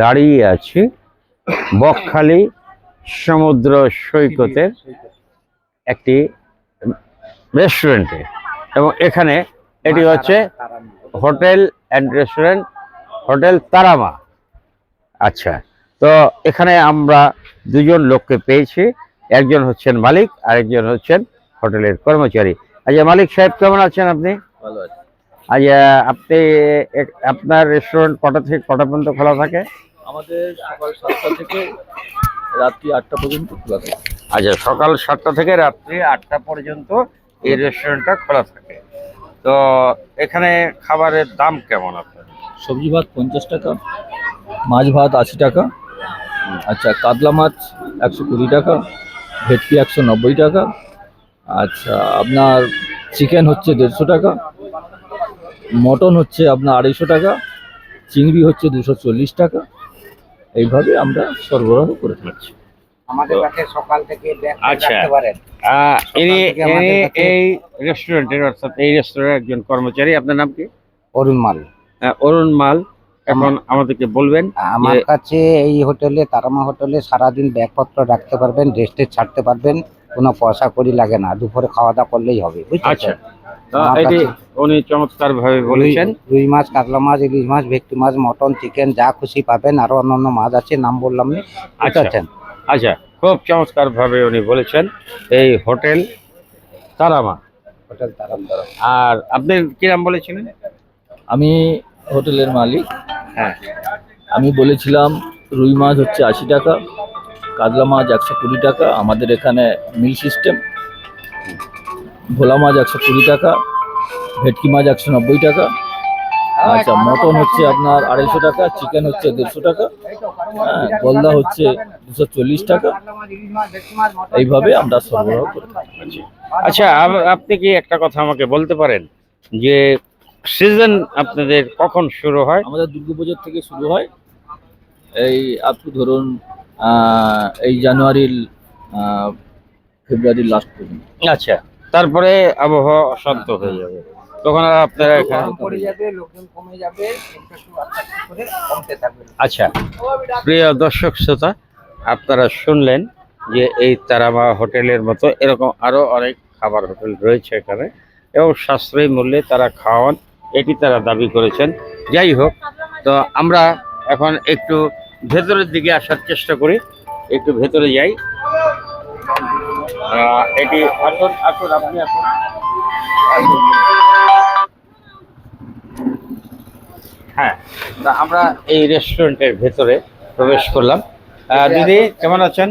দাঁড়িয়ে আছি বকখালি সমুদ্র সৈকতের একটি রেস্টুরেন্টে। এবং এখানে এটি হচ্ছে hotel and restaurant, hotel Tarama. আচ্ছা তো এখানে আমরা দুজন লোককে পেয়েছি। একজন হচ্ছেন মালিক আর একজন হচ্ছেন হোটেলের কর্মচারী। আচ্ছা মালিক সাহেব, কেমন আছেন আপনি? ভালো আছে। আচ্ছা আপনি এক- আপনার রেস্টুরেন্ট কটা থেকে কটা পর্যন্ত খোলা থাকে? আমাদের সকাল সাতটা থেকে রাত্রি আটটা পর্যন্ত খোলা থাকে। আচ্ছা সকাল সাতটা থেকে রাত্রি আটটা পর্যন্ত এই রেস্টুরেন্টটা খোলা থাকে। তো এখানে খাবারের দাম কেমন আপনার? সবজি ভাত পঞ্চাশ টাকা মাছ ভাত আশি টাকা আচ্ছা কাতলা মাছ একশো কুড়ি টাকা ভেটকি একশো নব্বই টাকা আচ্ছা আপনার চিকেন হচ্ছে দেড়শো টাকা মটন হচ্ছে আপনার আড়াইশো টাকা চিংড়ি হচ্ছে দুশো চল্লিশ টাকা। এইভাবে আমরা সরবরাহ করে থাকছি। আমাদের কাছে সকাল থেকে আচ্ছা। এই রেস্টুরেন্টের অর্থাৎ এই রেস্টুরেন্টের একজন কর্মচারী আপনার নাম কি? অরুণ মাল। অরুণ মাল এখন আমাদেরকে বলবেন আমার কাছে এই হোটেলে তারামা হোটেলে সারাদিন ব্যাগপত্র রাখতে পারবেন রেস্টে ছাড়তে পারবেন কোনো পয়সা করি লাগে না দুপুরে খাওয়া দাওয়া করলেই হবে বুঝতে আচ্ছা। এটি কাছে- উনি চমৎকার ভাবে বলেছেন। রুই- মাছ কাতলা মাছ ইলিশ মাছ ভেটকি মাছ মটন চিকেন যা খুশি পাবেন। আরও অন্যান্য মাছ আছে নাম বললাম না আচ্ছা। আচ্ছা খুব চমৎকার ভাবে উনি বলেছেন এই হোটেল তারামা। হোটেল তারামা। আর আপনি কি নাম বলেছিলেন? আমি হোটেলের মালিক। হ্যাঁ। আমি বলেছিলাম রুই মাছ হচ্ছে আশি টাকা কাতলা মাছ একশো কুড়ি টাকা আমাদের এখানে মিল সিস্টেম। ভোলা মাছ একশো কুড়ি টাকা ভেটকি মাছ একশো নব্বই টাকা আচ্ছা মটন হচ্ছে আপনার আড়াইশো টাকা চিকেন হচ্ছে দেড়শো টাকা হ্যাঁ গলদা হচ্ছে দুশো চল্লিশ টাকা। এইভাবে আমরা সরবরাহ করি আচ্ছা আপনি কি একটা কথা আমাকে বলতে পারেন যে সিজন আপনাদের কখন শুরু হয়? আমাদের দুর্গাপুজোর থেকে শুরু হয় এই আপনি ধরুন এই জানুয়ারির ফেব্রুয়ারির লাস্ট পর্যন্ত। আচ্ছা। তারপরে আবহাওয়া শান্ত হয়ে যাবে। তখন আর আপনারা এখানে আচ্ছা প্রিয় দর্শক শ্রোতা আপনারা শুনলেন যে এই তারামা হোটেলের মতো এরকম আরও অনেক খাবার হোটেল রয়েছে এখানে এবং সাশ্রয়ী মূল্যে তারা খাওয়ান এটি তারা দাবি করেছেন। যাই হোক তো আমরা এখন একটু ভেতরের দিকে আসার চেষ্টা করি একটু ভেতরে যাই। এটি আসুন আসুন আপনি আসুন। হ্যাঁ তা আমরা এই রেস্টুরেন্টের ভেতরে প্রবেশ করলাম। দিদি কেমন আছেন?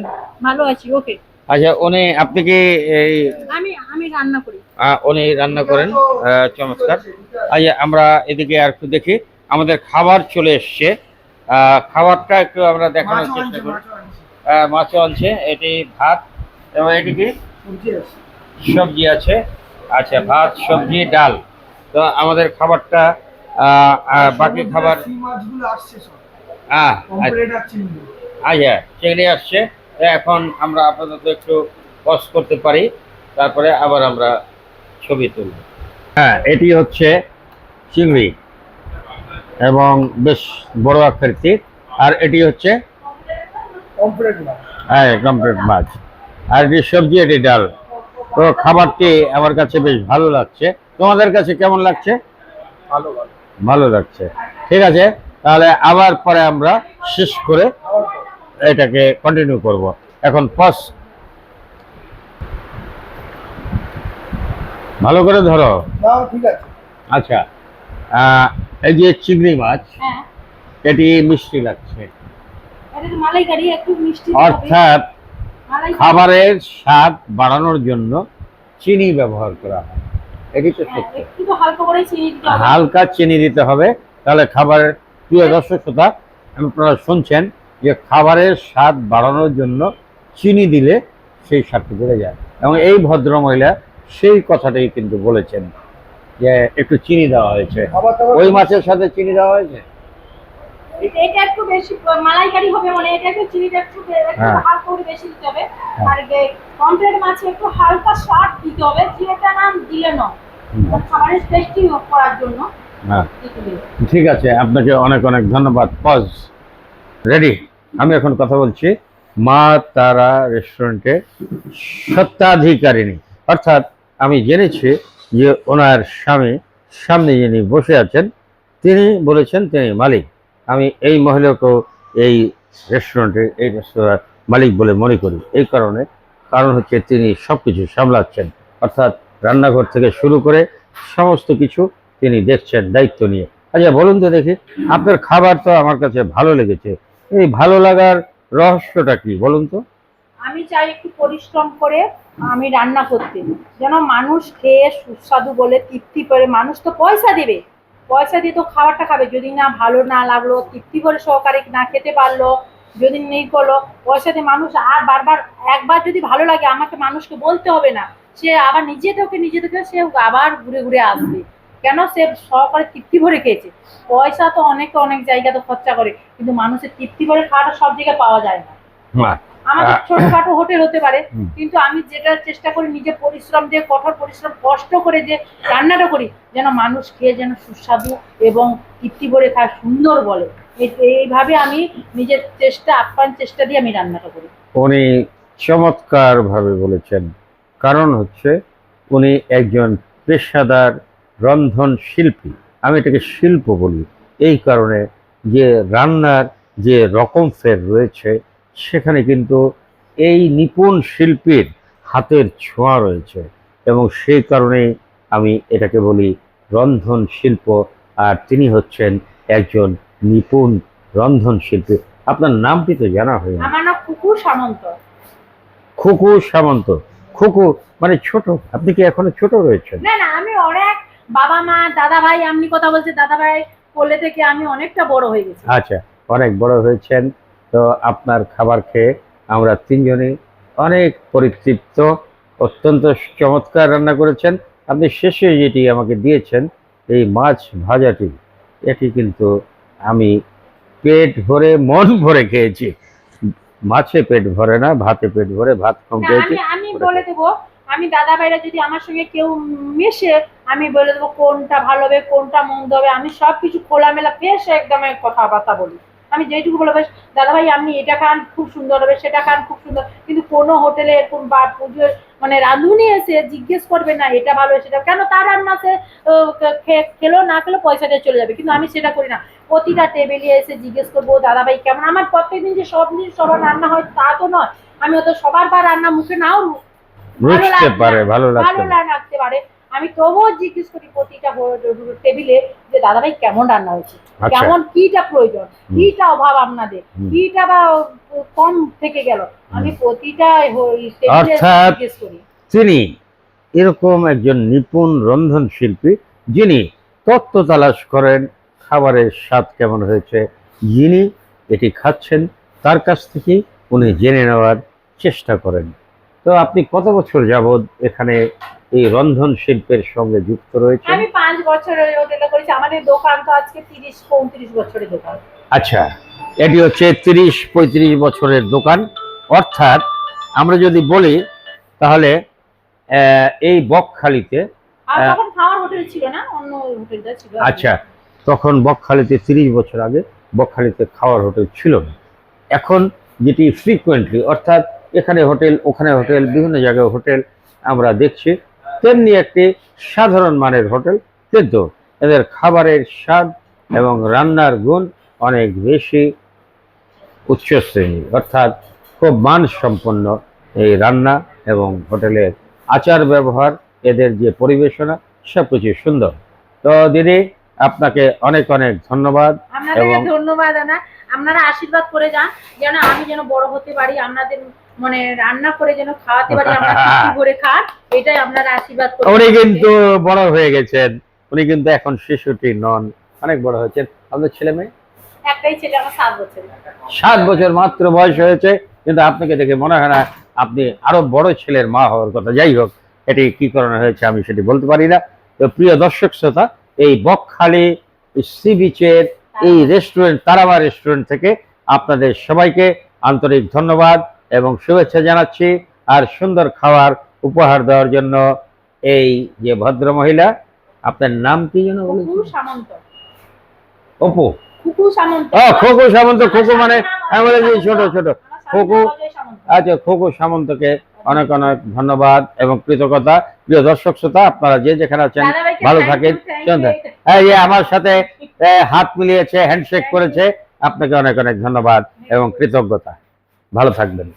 ভালো আছি ওকে। আচ্ছা উনি আপনি কি এই আমি আমি রান্না করি। উনি রান্না করেন। চমৎকার। আচ্ছা আমরা এদিকে আর একটু দেখি। আমাদের খাবার চলে এসছে। আহ, খাবারটা একটু আমরা দেখানোর চেষ্টা করি। মাছও আনছে। এটি ভাত এবং এটি কি? সবজি আছে। আচ্ছা ভাত সবজি ডাল। তো আমাদের খাবারটা বাকি খাবার আচ্ছা। আচ্ছা চিংড়ি আসছে। এখন আমরা আপাতত একটু পজ করতে পারি। তারপরে আবার আমরা ছবি তুলব। হ্যাঁ এটি হচ্ছে চিংড়ি এবং বেশ বড় আকৃতির। আর এটি হচ্ছে কমপ্লিট মাছ। হ্যাঁ কমপ্লিট মাছ। আর এটি সবজি এটি ডাল। তো খাবারটি আমার কাছে বেশ ভালো লাগছে। তোমাদের কাছে কেমন লাগছে? ভালো ভালো। ভালো লাগছে। ঠিক আছে তাহলে আবার পরে আমরা শেষ করে এটাকে কন্টিনিউ করব। এখন পস ভালো করে ধরো। আচ্ছা আহ, এই যে চিংড়ি মাছ হ্যাঁ। এটি মিষ্টি লাগছে। এটা তো মালাইকারি একটু মিষ্টি। হবে। অর্থাৎ। খাবারের স্বাদ বাড়ানোর জন্য চিনি ব্যবহার করা হয়। এটি তো হ্যাঁ, সত্য হালকা করে চিনি দিতে হবে। হালকা চিনি দিতে হবে তাহলে খাবারের প্রিয় দর্শক শ্রোতা আপনারা শুনছেন যে খাবারের স্বাদ বাড়ানোর জন্য চিনি দিলে সেই স্বাদটি বেড়ে যায়। এবং এই ভদ্র মহিলা সেই কথাটাই কিন্তু বলেছেন যে একটু চিনি দেওয়া হয়েছে। ওই মাছের সাথে চিনি দেওয়া হয়েছে? এটা- একটু বেশি মালাইকারি হবে মানে এটা একটু চিনিটা একটু হ্যাঁ। হালকা করে বেশি দিতে হবে। আর কমপ্লেট মাছে একটু হালকা স্বাদ দিতে হবে নাম দিলে না খাবারের টেস্টি করার জন্য হ্যাঁ। ঠিক আছে আপনাকে অনেক অনেক ধন্যবাদ। পজ রেডি আমি এখন কথা বলছি মা তারা রেস্টুরেন্টে সত্ত্বাধিকারিণী। অর্থাৎ আমি জেনেছি যে ওনার স্বামী সামনে যিনি বসে আছেন তিনি বলেছেন তিনি মালিক। আমি এই মহিলাকেও এই রেস্টুরেন্টের এই রেস্তোরাঁর মালিক বলে মনে করি। এই কারণে কারণ হচ্ছে তিনি সব কিছু সামলাচ্ছেন। অর্থাৎ রান্নাঘর থেকে শুরু করে সমস্ত কিছু তিনি দেখছেন, দায়িত্ব নিয়ে। আচ্ছা বলুন তো দেখি, আপনার খাবার তো আমার কাছে ভালো লেগেছে। এই ভালো লাগার রহস্যটা কি, বলুন তো? আমি চাই একটু পরিশ্রম করে আমি রান্না করতে। যেন মানুষ খেয়ে সুস্বাদু বলে তৃপ্তি করে মানুষ তো পয়সা দেবে। পয়সা দিয়ে তো খাবারটা খাবে। যদি না ভালো না লাগল, তৃপ্তি করে সহকারে না খেতে পারল, যদি নেই করল, পয়সা দিয়ে মানুষ আর বারবার, একবার যদি ভালো লাগে, আমাকে মানুষকে বলতে হবে না। সে আবার নিজে থেকে নিজে থেকে সে আবার ঘুরে ঘুরে আসবে। কেন? সে সহকারে তৃপ্তি ভরে খেয়েছে। পয়সা তো অনেকে অনেক জায়গাতে খরচা করে, কিন্তু মানুষের তৃপ্তি ভরে খাওয়াটা সব জায়গায় পাওয়া যায় না। আমাদের আহ, ছোটখাটো হোটেল হতে পারে। কিন্তু আমি যেটা চেষ্টা করি নিজে পরিশ্রম দিয়ে কঠোর পরিশ্রম কষ্ট করে যে রান্নাটা করি যেন মানুষ খেয়ে যেন সুস্বাদু এবং তৃপ্তি ভরে খায় সুন্দর বলে। এইভাবে আমি নিজের চেষ্টা আপ্যায়ন চেষ্টা দিয়ে আমি রান্নাটা করি। উনি চমৎকার ভাবে বলেছেন। কারণ হচ্ছে উনি একজন পেশাদার রন্ধন শিল্পী। আমি এটাকে শিল্প বলি। এই কারণে যে রান্নার যে রকম ফের রয়েছে সেখানে কিন্তু এই নিপুণ শিল্পীর হাতের ছোঁয়া রয়েছে। এবং সেই কারণে আমি এটাকে বলি রন্ধন শিল্প আর তিনি হচ্ছেন একজন নিপুণ রন্ধন শিল্পী। আপনার নামটি তো জানা হয়নি আমার নাম কুকুর সামন্ত। খুকু সামন্ত। খুকু মানে ছোট আপনি কি এখনও ছোট রয়েছেন? না না আমি অনেক বাবা মা দাদা ভাই আপনি কথা বলছে দাদা ভাই কোলে থেকে আমি অনেকটা বড় হয়ে গেছি। আচ্ছা অনেক বড় হয়েছেন। তো আপনার খাবার খেয়ে আমরা তিনজনই অনেক পরিতৃপ্ত অত্যন্ত চমৎকার রান্না করেছেন। আপনি শেষে যেটি আমাকে দিয়েছেন এই মাছ ভাজাটি এটি কিন্তু আমি পেট ভরে মন ভরে খেয়েছি। মাছে পেট ভরে না ভাতে পেট ভরে ভাত কম খেয়েছি। আমি আমি বলে দেবো আমি দাদা ভাইরা যদি আমার সঙ্গে কেউ মিশে আমি বলে দেবো কোনটা ভালো হবে কোনটা মন্দ হবে আমি সব কিছু খোলামেলা বেশ একদম কথাবার্তা বলি। আমি যেটুকু বলে বেশ দাদা ভাই আপনি এটা খান খুব সুন্দর হবে সেটা খান খুব সুন্দর। কিন্তু কোনো হোটেলে এরকম বা পুজো মানে রাঁধুনি এসে জিজ্ঞেস করবে না এটা ভালো সেটা কেন তার রান্না সে খেলো না খেলো পয়সা দিয়ে চলে যাবে। কিন্তু আমি সেটা করি না। প্রতিটা টেবিলে এসে জিজ্ঞেস করব দাদা ভাই কেমন? আমার প্রত্যেকদিন যে সব দিন সবার রান্না হয় তা তো নয়। আমি হয়তো সবার বার রান্না মুখে নাও ভালো লাগবে পারে ভালো লাগতে পারে। আমি তবুও জিজ্ঞেস করি প্রতিটা টেবিলে যে দাদা ভাই কেমন রান্না হয়েছে? আচ্ছা। কেমন কিটা প্রয়োজন? কিটা অভাব আপনাদের? কিটা বা কম থেকে গেল? আমি প্রতিটা জিজ্ঞেস করি। তিনি এরকম একজন নিপুণ রন্ধন শিল্পী যিনি তত্ত্ব তালাশ করেন খাবারের স্বাদ কেমন হয়েছে যিনি এটি খাচ্ছেন তার কাছ থেকে উনি জেনে নেওয়ার চেষ্টা করেন। তো আপনি কত বছর যাবৎ এখানে এই রন্ধন শিল্পের সঙ্গে যুক্ত রয়েছে আমি পাঁচ বছর ওই হোটেলে করেছি। আমাদের দোকান তো আজকে তিরিশ পঁয়ত্রিশ বছরের দোকান। আচ্ছা এটি হচ্ছে তিরিশ পঁয়ত্রিশ বছরের দোকান। অর্থাৎ আমরা যদি বলি তাহলে এই বকখালিতে তখন খাওয়ার হোটেল ছিল না অন্য হোটেলটা ছিল। আচ্ছা তখন বকখালিতে তিরিশ বছর আগে বকখালিতে খাওয়ার হোটেল ছিল না। এখন যেটি ফ্রিকুয়েন্টলি অর্থাৎ এখানে হোটেল ওখানে হোটেল বিভিন্ন জায়গায় হোটেল আমরা দেখছি। তেমনি একটি সাধারণ মানের হোটেল কিন্তু এদের খাবারের স্বাদ এবং রান্নার গুণ অনেক বেশি উচ্চশ্রেণী অর্থাৎ খুব মানসম্পন্ন এই রান্না এবং হোটেলের আচার ব্যবহার এদের যে পরিবেশনা সব কিছু সুন্দর। তো দিদি আপনাকে অনেক অনেক ধন্যবাদ এবং- ধন্যবাদ আপনারা আশীর্বাদ করে যান যেন আমি যেন বড় হতে পারি আপনাদের মানে রান্না করে যেন খাওয়াতে পারি আমরা তৃপ্তি করে খান এটাই আপনারা আশীর্বাদ করে উনি কিন্তু বড় হয়ে গেছেন। উনি কিন্তু এখন শিশুটি নন অনেক বড় হয়েছেন। আপনার ছেলে মেয়ে? একটাই ছেলে আমার সাত বছর। সাত বছর মাত্র বয়স হয়েছে কিন্তু আপনাকে দেখে মনে হয় না আপনি আরও বড় ছেলের মা হওয়ার কথা। যাই হোক এটি কি কারণে হয়েছে আমি সেটি বলতে পারি না। তো প্রিয় দর্শক শ্রোতা এই বকখালি সি বিচের এই রেস্টুরেন্ট তারাবা রেস্টুরেন্ট থেকে আপনাদের সবাইকে আন্তরিক ধন্যবাদ। এবং শুভেচ্ছা জানাচ্ছি আর সুন্দর খাবার উপহার দেওয়ার জন্য এই যে ভদ্র মহিলা আপনার নাম কি যেন অপু। খুকু সামন্ত। খোকো সামন্ত খোকো মানে আমি ছোট ছোট। খোকো। আচ্ছা খোকো সামন্তকে অনেক অনেক ধন্যবাদ এবং কৃতজ্ঞতা। প্রিয় দর্শক শ্রোতা আপনারা যে যেখানে আছেন ভালো থাকেন. এই যে আমার সাথে হাত মিলিয়েছে হ্যান্ডশেক করেছে আপনাকে অনেক অনেক ধন্যবাদ এবং কৃতজ্ঞতা। ভালো থাকবেন।